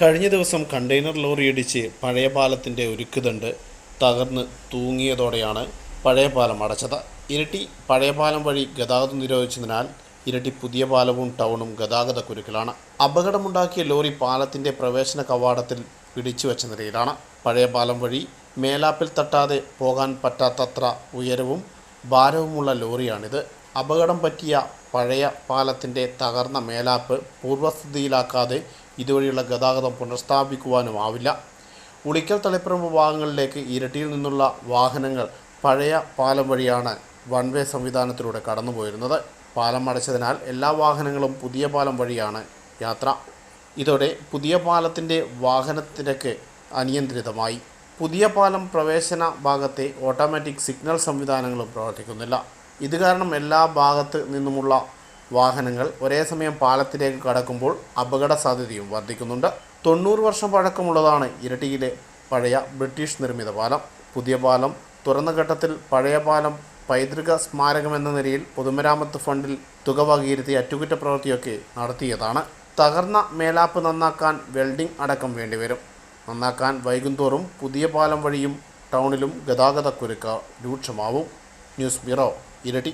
കഴിഞ്ഞ ദിവസം കണ്ടെയ്നർ ലോറിയിടിച്ച് പഴയ പാലത്തിന്റെ ഒരുക്കുതണ്ട് തകർന്ന് തൂങ്ങിയതോടെയാണ് പഴയ പാലം അടച്ചത്. ഇരട്ടി പഴയ പാലം വഴി ഗതാഗതം നിരോധിച്ചതിനാൽ ഇരട്ടി പുതിയ പാലവും ടൗണും ഗതാഗത കുരുക്കിലാണ്. അപകടമുണ്ടാക്കിയ ലോറി പാലത്തിന്റെ പ്രവേശന കവാടത്തിൽ പിടിച്ചു വെച്ച നിലയിലാണ്. പഴയ പാലം വഴി മേലാപ്പിൽ തട്ടാതെ പോകാൻ പറ്റാത്തത്ര ഉയരവും ഭാരവുമുള്ള ലോറിയാണിത്. അപകടം പറ്റിയ പഴയ പാലത്തിന്റെ തകർന്ന മേലാപ്പ് പൂർവസ്ഥിതിയിലാക്കാതെ ഇതുവഴിയുള്ള ഗതാഗതം പുനഃസ്ഥാപിക്കുവാനുമാവില്ല ഉളിക്കൽ തളിപ്പറമ്പ് ഭാഗങ്ങളിലേക്ക് ഇരട്ടിയിൽ നിന്നുള്ള വാഹനങ്ങൾ പഴയ പാലം വഴിയാണ് വൺ വേ സംവിധാനത്തിലൂടെ കടന്നുപോയിരുന്നത്. പാലം അടച്ചതിനാൽ എല്ലാ വാഹനങ്ങളും പുതിയ പാലം വഴിയാണ് യാത്ര. ഇതോടെ പുതിയ പാലത്തിന്റെ വാഹനത്തിരക്ക് അനിയന്ത്രിതമായി. പുതിയ പാലം പ്രവേശന ഭാഗത്തെ ഓട്ടോമാറ്റിക് സിഗ്നൽ സംവിധാനങ്ങളും പ്രവർത്തിക്കുന്നില്ല. ഇത് കാരണം എല്ലാ ഭാഗത്ത് നിന്നുമുള്ള വാഹനങ്ങൾ ഒരേ സമയം പാലത്തിലേക്ക് കടക്കുമ്പോൾ അപകട സാധ്യതയും വർദ്ധിക്കുന്നുണ്ട്. തൊണ്ണൂറ് വർഷം പഴക്കമുള്ളതാണ് ഇരട്ടിയിലെ പഴയ ബ്രിട്ടീഷ് നിർമ്മിത പാലം. പുതിയ പാലം തുറന്ന ഘട്ടത്തിൽ പഴയ പാലം പൈതൃക സ്മാരകം എന്ന നിലയിൽ പൊതുമരാമത്ത് ഫണ്ടിൽ തുക വകയിരുത്തി അറ്റകുറ്റപ്രവൃത്തിയൊക്കെ നടത്തിയതാണ്. തകർന്ന മേലാപ്പ് നന്നാക്കാൻ വെൽഡിംഗ് അടക്കം വേണ്ടിവരും. നന്നാക്കാൻ വൈകുന്തോറും പുതിയ പാലം വഴിയും ടൗണിലും ഗതാഗതക്കുരുക്ക് രൂക്ഷമാവും. ന്യൂസ് ബ്യൂറോ ഇരട്ടി